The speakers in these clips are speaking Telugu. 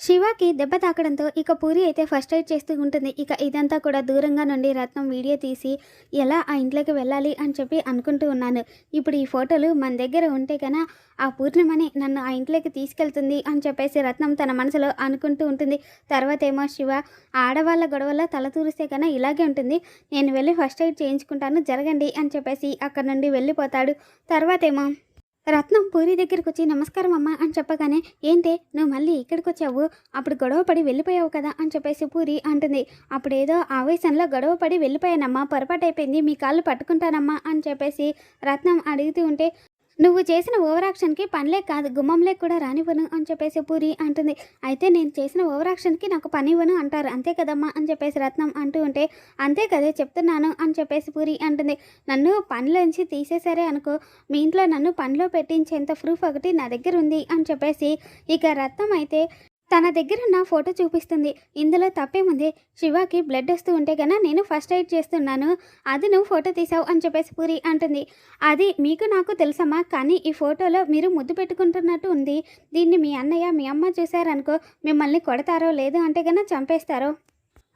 శివాకి దెబ్బ తాకడంతో ఇక పూరి అయితే ఫస్ట్ ఎయిడ్ చేస్తూ ఉంటుంది. ఇక ఇదంతా కూడా దూరంగా నుండి రత్నం వీడియో తీసి ఎలా ఆ ఇంట్లోకి వెళ్ళాలి అని చెప్పి అనుకుంటూ ఉన్నాను. ఇప్పుడు ఈ ఫోటోలు మన దగ్గర ఉంటే కన్నా ఆ పూర్ణిమని నన్ను ఆ ఇంట్లోకి తీసుకెళ్తుంది అని చెప్పేసి రత్నం తన మనసులో అనుకుంటూ ఉంటుంది. తర్వాత ఏమో శివ ఆడవాళ్ళ గొడవలో తల తూరిస్తే కన్నా ఇలాగే ఉంటుంది. నేను వెళ్ళి ఫస్ట్ ఎయిడ్ చేయించుకుంటాను జరగండి అని చెప్పేసి అక్కడ నుండి వెళ్ళిపోతాడు. తర్వాత ఏమో రత్నం పూరి దగ్గరికి వచ్చి నమస్కారం అమ్మా అని చెప్పగానే ఏంటే నువ్వు మళ్ళీ ఇక్కడికి వచ్చావు అప్పుడు గొడవ పడి వెళ్ళిపోయావు కదా అని చెప్పేసి పూరి అంటుంది. అప్పుడు ఏదో ఆవేశంలో గొడవ పడి వెళ్ళిపోయానమ్మా పొరపాటు అయిపోయింది మీ కాళ్ళు పట్టుకుంటానమ్మా అని చెప్పేసి రత్నం అడుగుతూ ఉంటే నువ్వు చేసిన ఓవరాక్షన్కి పనిలే కాదు గుమ్మంలే కూడా రానివ్వను అని చెప్పేసి పూరి అంటుంది. అయితే నేను చేసిన ఓవరాక్షన్కి నాకు పని ఇవ్వను అంటారు. అంతే కదమ్మా అని చెప్పేసి రత్నం అంటూ ఉంటే అంతే కదే చెప్తున్నాను అని చెప్పేసి పూరి అంటుంది. నన్ను పనిలోంచి తీసేశారే అనుకో మీ ఇంట్లో నన్ను పనిలో పెట్టించేంత ప్రూఫ్ ఒకటి నా దగ్గర ఉంది అని చెప్పేసి ఇక రత్నం అయితే తన దగ్గర ఉన్న ఫోటో చూపిస్తుంది. ఇందులో తప్పేముంది? శివాకి బ్లడ్ వస్తూ ఉంటే కన్నా నేను ఫస్ట్ ఎయిడ్ చేస్తున్నాను. అది నువ్వు ఫోటో తీసావు అని చెప్పేసి పూరి అంటుంది. అది మీకు నాకు తెలుసమ్మా కానీ ఈ ఫోటోలో మీరు ముద్దు పెట్టుకుంటున్నట్టు ఉంది. దీన్ని మీ అన్నయ్య మీ అమ్మ చూశారనుకో మిమ్మల్ని కొడతారో లేదు అంటే కన్నా చంపేస్తారో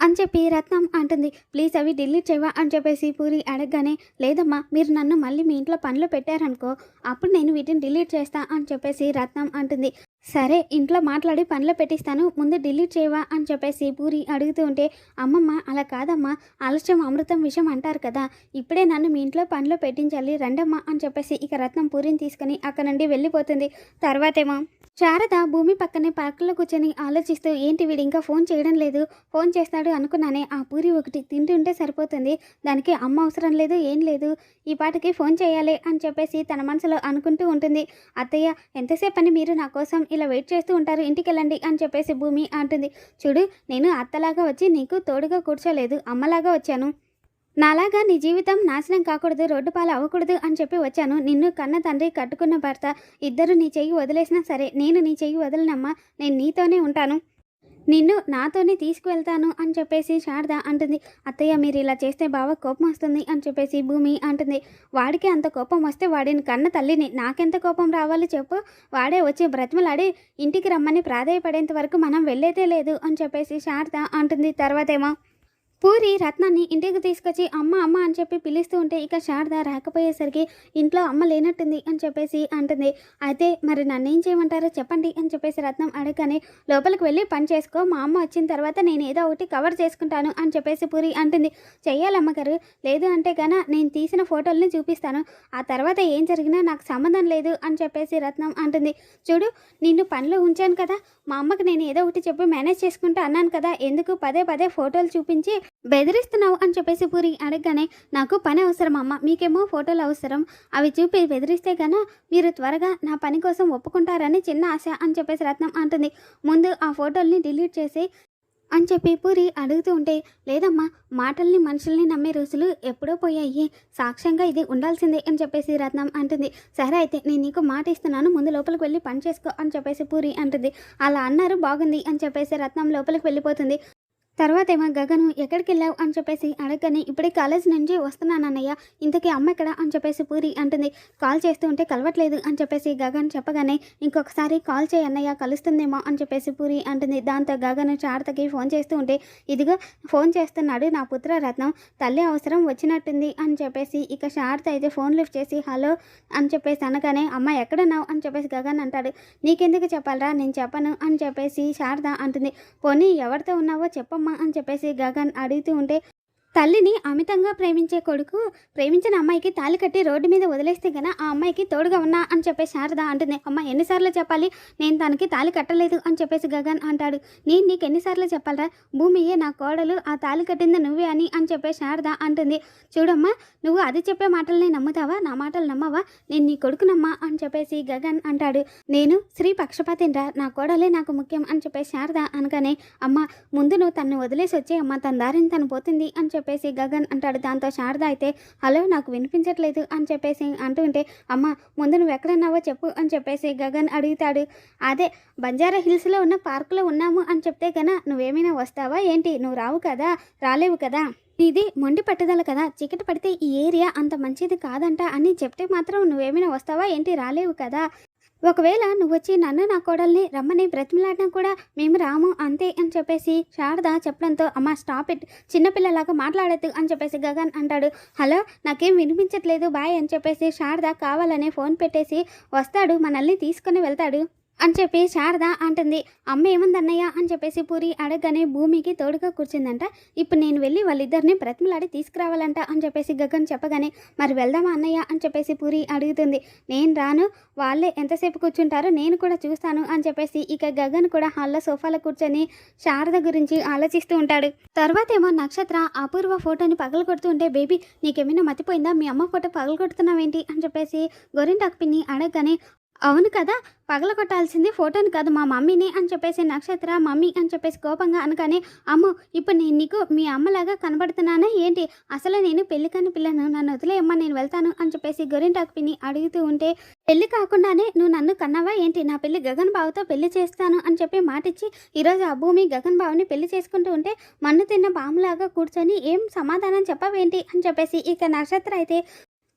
అని చెప్పి రత్నం అంటుంది. ప్లీజ్ అవి డిలీట్ చేయవా అని చెప్పేసి పూరి అడగగానే లేదమ్మా మీరు నన్ను మళ్ళీ మీ ఇంట్లో పనిలో పెట్టారనుకో అప్పుడు నేను వీటిని డిలీట్ చేస్తా అని చెప్పేసి రత్నం అంటుంది. సరే ఇంట్లో మాట్లాడి పనిలో పెట్టిస్తాను. ముందు డిలీట్ చేయవా అని చెప్పేసి పూరి అడుగుతూ ఉంటే అమ్మమ్మ అలా కాదమ్మా ఆలస్యం అమృతం విషయం అంటారు కదా ఇప్పుడే నన్ను మీ ఇంట్లో పనిలో పెట్టించాలి రండమ్మా అని చెప్పేసి ఇక రత్నం పూరిని తీసుకుని అక్కడ నుండి వెళ్ళిపోతుంది. తర్వాతేమో శారద భూమి పక్కనే పార్కులో కూర్చొని ఆలోచిస్తూ ఏంటి వీడు ఇంకా ఫోన్ చేయడం లేదు? ఫోన్ చేస్తాడు అనుకున్నానే ఆ పూరి ఒకటి తింటుంటే సరిపోతుంది. దానికి అమ్మ అవసరం లేదు ఏం లేదు. ఈ పాటకి ఫోన్ చేయాలి అని చెప్పేసి తన మనసులో అనుకుంటూ ఉంటుంది. అత్తయ్య ఎంతసేపు అని మీరు నా కోసం ఇలా వెయిట్ చేస్తూ ఉంటారు ఇంటికి వెళ్ళండి అని చెప్పేసి భూమి అంటుంది. చూడు నేను అత్తలాగా వచ్చి నీకు తోడుగా కూర్చోలేదు అమ్మలాగా వచ్చాను. నాలాగా నీ జీవితం నాశనం కాకూడదు రోడ్డు పాలు అవ్వకూడదు అని చెప్పి వచ్చాను. నిన్ను కన్న తండ్రి కట్టుకున్న భర్త ఇద్దరు నీ చెయ్యి వదిలేసినా సరే నేను నీ చెయ్యి వదలనమ్మా నేను నీతోనే ఉంటాను. నిన్ను నాతోనే తీసుకువెళ్తాను అని చెప్పేసి శారద అంటుంది. అత్తయ్య మీరు ఇలా చేస్తే బావ కోపం వస్తుంది అని చెప్పేసి భూమి అంటుంది. వాడికి అంత కోపం వస్తే వాడిని కన్న తల్లిని నాకెంత కోపం రావాలో చెప్పు? వాడే వచ్చి బ్రతిమలాడి ఇంటికి రమ్మని ప్రాధాయపడేంత వరకు మనం వెళ్ళేదే లేదు అని చెప్పేసి శారద అంటుంది. తర్వాతేమో పూరి రత్నాన్ని ఇంటికి తీసుకొచ్చి అమ్మ అమ్మ అని చెప్పి పిలుస్తూ ఉంటే ఇక శారద రాకపోయేసరికి ఇంట్లో అమ్మ లేనట్టుంది అని చెప్పేసి అంటుంది. అయితే మరి నన్ను ఏం చేయమంటారో? చెప్పండి అని చెప్పేసి రత్నం అడగని లోపలికి వెళ్ళి పని చేసుకో. మా అమ్మ వచ్చిన తర్వాత నేను ఏదో ఒకటి కవర్ చేసుకుంటాను అని చెప్పేసి పూరి అంటుంది. చెయ్యాలమ్మగారు. లేదు అంటే గన నేను తీసిన ఫోటోల్ని చూపిస్తాను. ఆ తర్వాత ఏం జరిగినా నాకు సంబంధం లేదు అని చెప్పేసి రత్నం అంటుంది. చూడు నిన్ను పనిలో ఉంచాను కదా. మా అమ్మకి నేను ఏదో ఒకటి చెప్పి మేనేజ్ చేసుకుంటా అన్నాను కదా. ఎందుకు పదే పదే ఫోటోలు చూపించి బెదిరిస్తున్నావు అని చెప్పేసి పూరి అడగగానే నాకు పని అవసరం అమ్మ మీకేమో ఫోటోలు అవసరం. అవి చూపి బెదిరిస్తే గన మీరు త్వరగా నా పని కోసం ఒప్పుకుంటారని చిన్న ఆశ అని చెప్పేసి రత్నం అంటుంది. ముందు ఆ ఫోటోల్ని డిలీట్ చేసి అని చెప్పి పూరి అడుగుతూ ఉంటే లేదమ్మా మాటల్ని మనుషుల్ని నమ్మే రోజులు ఎప్పుడో పోయాయి. సాక్ష్యంగా ఇది ఉండాల్సిందే అని చెప్పేసి రత్నం అంటుంది. సరే అయితే నేను నీకు మాట ఇస్తున్నాను. ముందు లోపలికి వెళ్ళి పని చేసుకో అని చెప్పేసి పూరి అంటుంది. అలా అన్నారు బాగుంది అని చెప్పేసి రత్నం లోపలికి వెళ్ళిపోతుంది. తర్వాత ఏమో గగను ఎక్కడికి వెళ్ళావు? అని చెప్పేసి అడగని ఇప్పుడే కాలేజ్ నుంచి వస్తున్నాను అన్నయ్య. ఇంతకీ అమ్మ ఎక్కడ? అని చెప్పేసి పూరి అంటుంది. కాల్ చేస్తూ ఉంటే కలవట్లేదు. అని చెప్పేసి గగన్ చెప్పగానే ఇంకొకసారి కాల్ చేయి అన్నయ్య కలుస్తుందేమో? అని చెప్పేసి పూరి అంటుంది. దాంతో గగన్ చార్తకి ఫోన్ చేస్తూ ఉంటే ఇదిగో ఫోన్ చేస్తున్నాడు నా పుత్ర రత్నం. తల్లి అవసరం వచ్చినట్టుంది. అని చెప్పేసి ఇక శారత అయితే ఫోన్ లిఫ్ట్ చేసి హలో అని చెప్పేసి అనగానే అమ్మ ఎక్కడున్నావు? అని చెప్పేసి గగన్ అంటాడు. నీకెందుకు చెప్పాలరా? నేను చెప్పను. అని చెప్పేసి శారద అంటుంది. పోనీ ఎవరితో ఉన్నావో చెప్పమ్మ. అమ్మ అని చెప్పేసి గగన్ అడుగుతూ ఉంటే తల్లిని అమితంగా ప్రేమించే కొడుకు ప్రేమించిన అమ్మాయికి తాళి కట్టి రోడ్డు మీద వదిలేస్తే గన ఆ అమ్మాయికి తోడుగా ఉన్నా అని చెప్పేసి శారద అంటుంది. అమ్మ ఎన్నిసార్లు చెప్పాలి? నేను తనకి తాళి కట్టలేదు అని చెప్పేసి గగన్ అంటాడు. నేను నీకు ఎన్నిసార్లు చెప్పాలరా? భూమియే నా కోడలు ఆ తాళి కట్టింది నువ్వే అని అని చెప్పేసి శారద అంటుంది. చూడమ్మా నువ్వు అది చెప్పే మాటల్ని నమ్ముతావా? నా మాటలు నమ్మవా? నేను నీ కొడుకునమ్మా అని చెప్పేసి గగన్ అంటాడు. నేను శ్రీ పక్షపాతిన్రా నా కోడలే నాకు ముఖ్యం అని చెప్పేసి శారద అనగానే అమ్మ ముందు నువ్వు తను వదిలేసి వచ్చే అమ్మ తన దారిని తను పోతుంది అని చెప్పి చెప్పేసి గగన్ అంటాడు. దాంతో శారద అయితే హలో నాకు వినిపించట్లేదు అని చెప్పేసి అంటూ ఉంటే అమ్మ ముందు నువ్వు ఎక్కడన్నావో చెప్పు అని చెప్పేసి గగన్ అడుగుతాడు. అదే బంజారా హిల్స్లో ఉన్న పార్కులో ఉన్నాము అని చెప్తే కన్నా నువ్వేమైనా వస్తావా? ఏంటి? నువ్వు రావు కదా? రాలేవు కదా? ఇది మొండి పట్టుదల కదా? చికెట్ పడితే ఈ ఏరియా అంత మంచిది కాదంట అని చెప్తే మాత్రం నువ్వేమైనా వస్తావా? ఏంటి? రాలేవు కదా? ఒకవేళ నువ్వు వచ్చి నన్ను నా కోడల్ని రమ్మని బ్రతిమలాడినా కూడా మేము రాము అంతే అని చెప్పేసి శారద చెప్పడంతో అమ్మ స్టాప్ ఇట్. చిన్నపిల్లలాగా మాట్లాడద్దు అని చెప్పేసి గగన్ అంటాడు. హలో నాకేం వినిపించట్లేదు బాయ్ అని చెప్పేసి శారద కావాలనే ఫోన్ పెట్టేసి వస్తాడు మనల్ని తీసుకొని వెళ్తాడు. అని చెప్పి శారద అంటుంది. అమ్మ ఏముందన్నయ్య? అని చెప్పేసి పూరి అడగగానే భూమికి తోడుగా కూర్చుందంట. ఇప్పుడు నేను వెళ్ళి వాళ్ళిద్దరిని బ్రతిమలాడి తీసుకురావాలంట అని చెప్పేసి గగన్ చెప్పగానే మరి వెళ్దామా అన్నయ్య? అని చెప్పేసి పూరి అడుగుతుంది. నేను రాను. వాళ్ళే ఎంతసేపు కూర్చుంటారో నేను కూడా చూస్తాను అని చెప్పేసి ఇక గగన్ కూడా హాల్లో సోఫాలో కూర్చొని శారద గురించి ఆలోచిస్తూ ఉంటాడు. తర్వాత ఏమో నక్షత్ర అపూర్వ ఫోటోని పగలు కొడుతుంటే బేబీ నీకేమైనా మతిపోయిందా? మీ అమ్మ ఫోటో పగలు కొడుతున్నావేంటి అని చెప్పేసి గొరింటాకు పిన్ని అడగగానే అవును కదా పగల కొట్టాల్సింది ఫోటోని కాదు మా మమ్మీని అని చెప్పేసి నక్షత్ర మమ్మీ అని చెప్పేసి కోపంగా అనగానే అమ్ము ఇప్పుడు నేను నీకు మీ అమ్మలాగా కనబడుతున్నానా ఏంటి? అసలు నేను పెళ్ళి కాని పిల్లను నన్ను వదిలేయమ్మా నేను వెళ్తాను అని చెప్పేసి గొరింటాకు పిన్ని అడుగుతూ ఉంటే పెళ్ళి కాకుండానే నువ్వు నన్ను కన్నావా ఏంటి? నా పెళ్ళి గగన్ బావుతో పెళ్ళి చేస్తాను అని చెప్పి మాటిచ్చి ఈరోజు ఆ భూమి గగన్ బావుని పెళ్ళి చేసుకుంటూ ఉంటే మన్ను తిన్న బాములాగా కూర్చొని ఏం సమాధానం చెప్పవేంటి? అని చెప్పేసి ఇక నక్షత్ర అయితే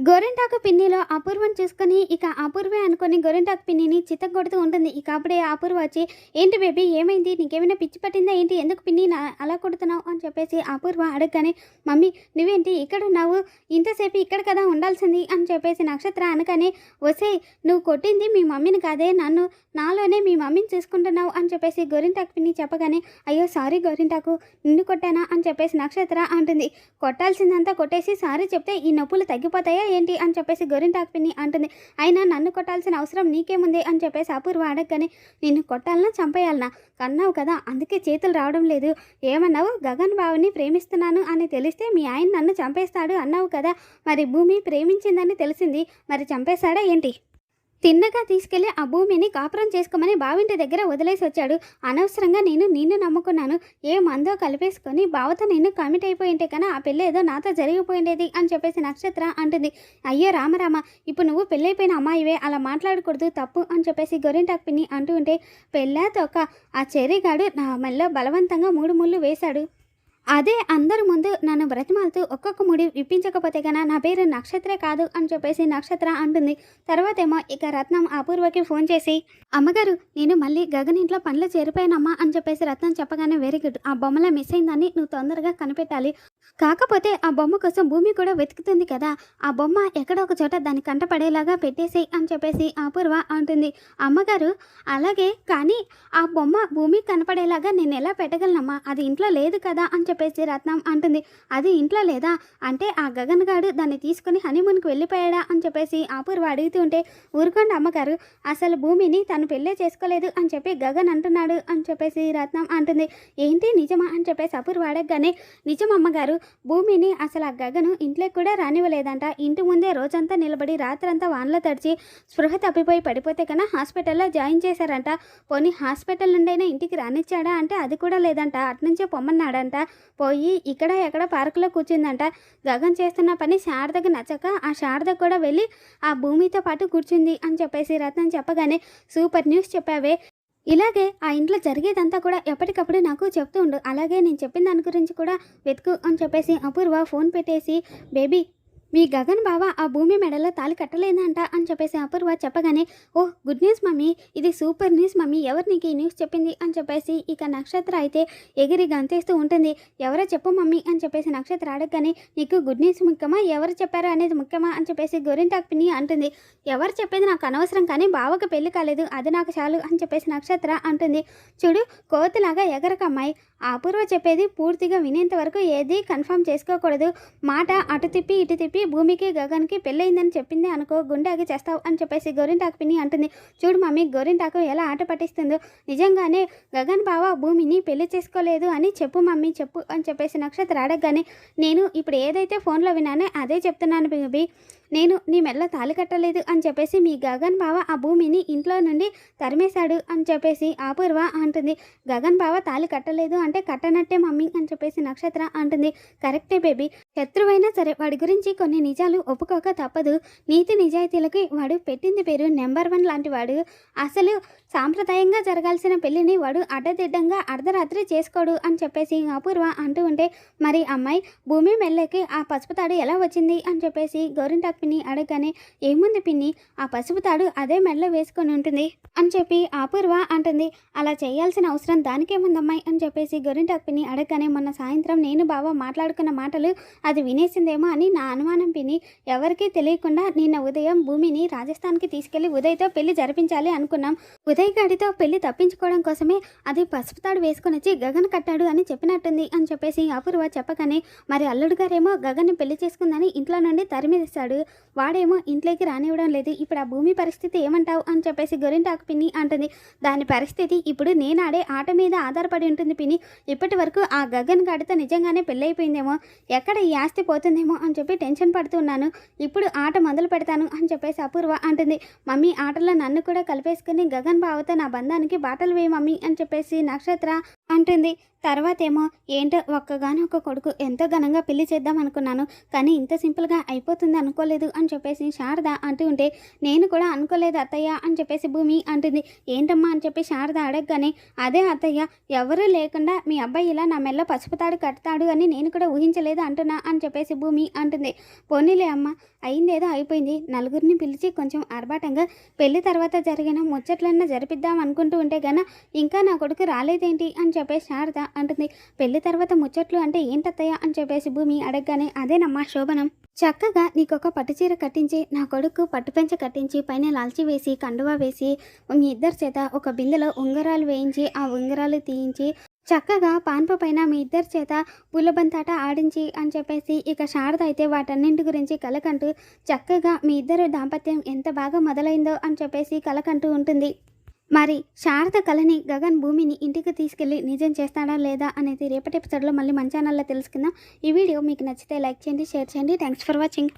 గోరింటాకు పిన్నిలో అపూర్వం చూసుకొని ఇక అపూర్వే అనుకొని గోరింటాకు పిన్నిని చిత్తగొడుతూ ఉంటుంది. ఇక అప్పుడే అపూర్వ వచ్చి ఏంటి బేబీ ఏమైంది? నీకేమైనా పిచ్చి పట్టిందా? ఏంటి? ఎందుకు పిన్ని నా- అలా కొడుతున్నావు? అని చెప్పేసి అపూర్వ అడగగానే మమ్మీ నువ్వేంటి? ఇక్కడ ఉన్నావు ఇంతసేపు ఇక్కడ కదా ఉండాల్సింది? అని చెప్పేసి నక్షత్ర అనగానే వసే నువ్వు కొట్టింది మీ మమ్మీని కాదే. నన్ను నాలోనే మీ మమ్మీని చూసుకుంటున్నావు. అని చెప్పేసి గోరింటాకు పిన్ని చెప్పగానే అయ్యో సారీ గోరింటాకు. నిన్ను కొట్టానా? అని చెప్పేసి నక్షత్ర అంటుంది. కొట్టాల్సిందంతా కొట్టేసి సారీ చెప్తే ఈ నొప్పులు తగ్గిపోతాయా ఏంటి అని చెప్పేసి గోరింటాకు పిన్ని అంటుంది. అయినా నన్ను కొట్టాల్సిన అవసరం నీకేముంది అని చెప్పేసి అపూర్వ అడగగానే నిన్ను కొట్టాలనా చంపేయాలనా? కన్నావు కదా అందుకే చేతులు రావడం లేదు. ఏమన్నావు? గగన్ బావుని ప్రేమిస్తున్నాను అని తెలిస్తే మీ ఆయన నన్ను చంపేస్తాడు అన్నావు కదా. మరి భూమి ప్రేమించిందని తెలిసింది. మరి చంపేశాడా ఏంటి? తిన్నగా తీసుకెళ్ళి ఆ భూమిని కాపురం చేసుకోమని బావింటి దగ్గర వదిలేసి వచ్చాడు. అనవసరంగా నేను నిన్ను నమ్ముకున్నాను. ఏ మందో కలిపేసుకొని బావతో నేను కమిట్ అయిపోయింటే కానీ ఆ పెళ్ళి ఏదో నాతో జరిగిపోయిండేది అని చెప్పేసి నక్షత్ర అంటుంది. అయ్యో రామరామ ఇప్పుడు నువ్వు పెళ్ళైపోయిన అమ్మాయివే అలా మాట్లాడకూడదు తప్పు అని చెప్పేసి గొరింటాకు పిన్ని అంటూ ఉంటే పెళ్ళా తొక్క ఆ చెర్రిగాడు నా మెల్ల బలవంతంగా మూడు ముళ్ళు వేశాడు. అదే అందరి ముందు నన్ను బ్రతిమాలుతూ ఒక్కొక్క ముడి విప్పించకపోతే కన్నా నా పేరు నక్షత్రే కాదు అని చెప్పేసి నక్షత్ర అంటుంది. తర్వాత ఏమో ఇక రత్నం అపూర్వకి ఫోన్ చేసి అమ్మగారు నేను మళ్ళీ గగన్ ఇంట్లో పనులు చేరిపోయానమ్మా అని చెప్పేసి రత్నం చెప్పగానే వెరీ గుడ్. ఆ బొమ్మలో మిస్ అయిందని నువ్వు తొందరగా కనిపెట్టాలి. కాకపోతే ఆ బొమ్మ కోసం భూమి కూడా వెతుకుతుంది కదా. ఆ బొమ్మ ఎక్కడో ఒక చోట దాని కంట పడేలాగా పెట్టేసేయి అని చెప్పేసి అపూర్వ అంటుంది. అమ్మగారు అలాగే కానీ ఆ బొమ్మ భూమి కనపడేలాగా నేను ఎలా పెట్టగలనమ్మా? అది ఇంట్లో లేదు కదా అని చెప్పేసి రత్నం అంటుంది. అది ఇంట్లో లేదా? అంటే ఆ గగన్ గాడు దాన్ని తీసుకుని హనీమూన్కి వెళ్ళిపోయాడా అని చెప్పేసి అపూర్వ అడుగుతూ ఉంటే ఊరుకోండి అమ్మగారు అసలు భూమిని తను పెళ్ళే చేసుకోలేదు అని చెప్పి గగన్ అంటున్నాడు అని చెప్పేసి రత్నం అంటుంది. ఏంటి నిజమా అని చెప్పేసి అపూర్వ అడగగానే నిజం అమ్మగారు భూమిని అసలు ఆ గగను ఇంట్లోకి కూడా రానివ్వలేదంట. ఇంటి ముందే రోజంతా నిలబడి రాత్రంతా వానలో తడిచి స్పృహ తప్పిపోయి పడిపోతే కన్నా హాస్పిటల్లో జాయిన్ చేశారంట. పోనీ హాస్పిటల్ నుండైనా ఇంటికి రానిచ్చాడా అంటే అది కూడా లేదంట. అట్నుంచే పొమ్మన్నాడంట. పోయి ఇక్కడ ఎక్కడ పార్కులో కూర్చుందంట. గగన్ చేస్తున్న పని శారదకు నచ్చక ఆ శారద కూడా వెళ్ళి ఆ భూమితో పాటు కూర్చుంది అని చెప్పేసి రత్నం చెప్పగానే సూపర్ న్యూస్ చెప్పావే. ఇలాగే ఆ ఇంట్లో జరిగేదంతా కూడా ఎప్పటికప్పుడు నాకు చెప్తూ ఉండు. అలాగే నేను చెప్పిన దాని గురించి కూడా వెతుకు అని చెప్పేసి అపూర్వ ఫోన్ పెట్టేసి బేబీ మీ గగన్ బావ ఆ భూమి మెడలో తాలి కట్టలేదంట అని చెప్పేసి అపూర్వ చెప్పగానే ఓ గుడ్ న్యూస్ మమ్మీ ఇది సూపర్ న్యూస్ మమ్మీ ఎవరు నీకు ఈ న్యూస్ చెప్పింది? అని చెప్పేసి ఇక నక్షత్ర అయితే ఎగిరి గంతేస్తూ ఉంటుంది. ఎవరో చెప్పు మమ్మీ అని చెప్పేసి నక్షత్ర అడగగానే నీకు గుడ్ న్యూస్ ముఖ్యమా? ఎవరు చెప్పారు అనేది ముఖ్యమా? అని చెప్పేసి గోరింటాక్ పిన్ని అంటుంది. ఎవరు చెప్పేది నాకు అనవసరం కానీ బావకు పెళ్ళి కాలేదు అది నాకు చాలు అని చెప్పేసి నక్షత్ర అంటుంది. చూడు కోతిలాగా ఎగరకమ్మాయి అపూర్వ చెప్పేది పూర్తిగా వినేంత వరకు ఏది కన్ఫర్మ్ చేసుకోకూడదు. మాట అటు తిప్పి ఇటు తిప్పి భూమికి గగన్కి పెళ్ళయిందని చెప్పింది అనుకో గుండె చేస్తావు అని చెప్పేసి గోరింటాకు పిన్ని అంటుంది. చూడు మమ్మీ గోరింటాకు ఎలా ఆట పట్టిస్తుందో. నిజంగానే గగన్ బావ భూమిని పెళ్ళి చేసుకోలేదు అని చెప్పు మమ్మీ చెప్పు అని చెప్పేసి నక్షత్ర అడగగానే నేను ఇప్పుడు ఏదైతే ఫోన్లో విన్నానో అదే చెప్తున్నాను బేబీ. నేను నీ మెల్ల తాలి కట్టలేదు అని చెప్పేసి మీ గగన్ బావ ఆ భూమిని ఇంట్లో నుండి తరిమేశాడు అని చెప్పేసి అపూర్వ అంటుంది. గగన్ బావ తాలి కట్టలేదు అంటే కట్టనట్టే మమ్మీ అని చెప్పేసి నక్షత్ర అంటుంది. కరెక్టే బేబీ. శత్రువైనా సరే వాడి గురించి కొన్ని నిజాలు ఒప్పుకోక తప్పదు. నీతి నిజాయితీలకి వాడు పెట్టింది పేరు నెంబర్ వన్ లాంటి వాడు. అసలు సాంప్రదాయంగా జరగాల్సిన పెళ్ళిని వాడు అడ్డదిడ్డంగా అర్ధరాత్రి చేసుకోడు అని చెప్పేసి అపూర్వ అంటూ ఉంటే మరి అమ్మాయి భూమి మెల్లకి ఆ పసుపు తాడు ఎలా వచ్చింది? అని చెప్పేసి గోరింటాకు పిన్ని అడగగానే ఏముంది పిన్ని? ఆ పసుపు తాడు అదే మెడలో వేసుకొని ఉంటుంది అని చెప్పి అపూర్వ అంటుంది. అలా చేయాల్సిన అవసరం దానికేముందమ్మాయి? అని చెప్పేసి గొరింటాకు పిన్ని అడగగానే మొన్న సాయంత్రం నేను బావ మాట్లాడుకున్న మాటలు అది వినేసిందేమో అని నా అనుమానం పిన్ని. ఎవరికీ తెలియకుండా నిన్న ఉదయం భూమిని రాజస్థాన్కి తీసుకెళ్ళి ఉదయ్తో పెళ్ళి జరిపించాలి అనుకున్నాం. ఉదయ్ గాడితో పెళ్ళి తప్పించుకోవడం కోసమే అది పసుపు తాడు వేసుకొని వచ్చి గగన్ కట్టాడు అని చెప్పినట్టుంది అని చెప్పేసి అపూర్వ చెప్పగానే మరి అల్లుడు గారేమో గగన్ని పెళ్ళి చేసుకుందని ఇంట్లో నుండి తరిమిదిస్తాడు వాడేమో ఇంట్లోకి రానివ్వడం లేదు. ఇప్పుడు ఆ భూమి పరిస్థితి ఏమంటావు అని చెప్పేసి గొరింటాకు పిన్ని అంటుంది. దాని పరిస్థితి ఇప్పుడు నేను ఆడే ఆట మీద ఆధారపడి ఉంటుంది పిన్ని. ఇప్పటి వరకు ఆ గగన్ గాడితో నిజంగానే పెళ్ళైపోయిందేమో. ఎక్కడ ఈ ఆస్తి పోతుందేమో అని చెప్పి టెన్షన్ పడుతున్నాను ఇప్పుడు ఆట మొదలు పెడతాను అని చెప్పేసి అపూర్వ అంటుంది. మమ్మీ ఆటలో నన్ను కూడా కలిపేసుకుని గగన్ బావతో నా బంధానికి బాటలు వేయి మమ్మీ అని చెప్పేసి నక్షత్ర అంటుంది. తర్వాతేమో ఏంటో ఒక్కగానో ఒక కొడుకు ఎంతో ఘనంగా పెళ్ళి చేద్దాం అనుకున్నాను కానీ ఇంత సింపుల్గా అయిపోతుంది అనుకోలేదు అని చెప్పేసి శారద అంటూ ఉంటే నేను కూడా అనుకోలేదు అత్తయ్య అని చెప్పేసి భూమి అంటుంది. ఏంటమ్మా అని చెప్పి శారద అడగగానే అదే అత్తయ్య ఎవరూ లేకుండా మీ అబ్బాయి ఇలా నా మెల్ల పసుపుతాడు కడతాడు అని నేను కూడా ఊహించలేదు అంటున్నా అని చెప్పేసి భూమి అంటుంది. పోనీలే అమ్మ అయిందేదో అయిపోయింది. నలుగురిని పిలిచి కొంచెం ఆర్భాటంగా పెళ్ళి తర్వాత జరిగిన ముచ్చట్లన్నా జరిపిద్దాం అనుకుంటూ ఉంటే గన ఇంకా నా కొడుకు రాలేదేంటి అని చెప్పేసి శారద అంటుంది. పెళ్ళి తర్వాత ముచ్చట్లు అంటే ఏంటత్తయ్య అని చెప్పేసి భూమి అడగగానే అదేనమ్మా శోభనం. చక్కగా నీకొక పట్టుచీర కట్టించి నా కొడుకు పట్టుపెంచ కట్టించి పైన లాల్చి వేసి కండువా వేసి మీ ఇద్దరి చేత ఒక బిందెలో ఉంగరాలు వేయించి ఆ ఉంగరాలు తీయించి చక్కగా పాన్పు పైన మీ ఇద్దరి చేత పుల్లబంతాట ఆడించి అని చెప్పేసి ఇక శారద అయితే వాటన్నింటి గురించి కలకంటూ చక్కగా మీ ఇద్దరు దాంపత్యం ఎంత బాగా మొదలైందో అని చెప్పేసి కలకంటూ ఉంటుంది. మరి శారద కళని గగన్ భూమిని ఇంటికి తీసుకెళ్ళి నిజం చేస్తాడా లేదా అనేది రేపటి ఎపిసోడ్లో మళ్ళీ మన ఛానల్లో తెలుసుకుందాం. ఈ వీడియో మీకు నచ్చితే లైక్ చేయండి షేర్ చేయండి. Thanks for watching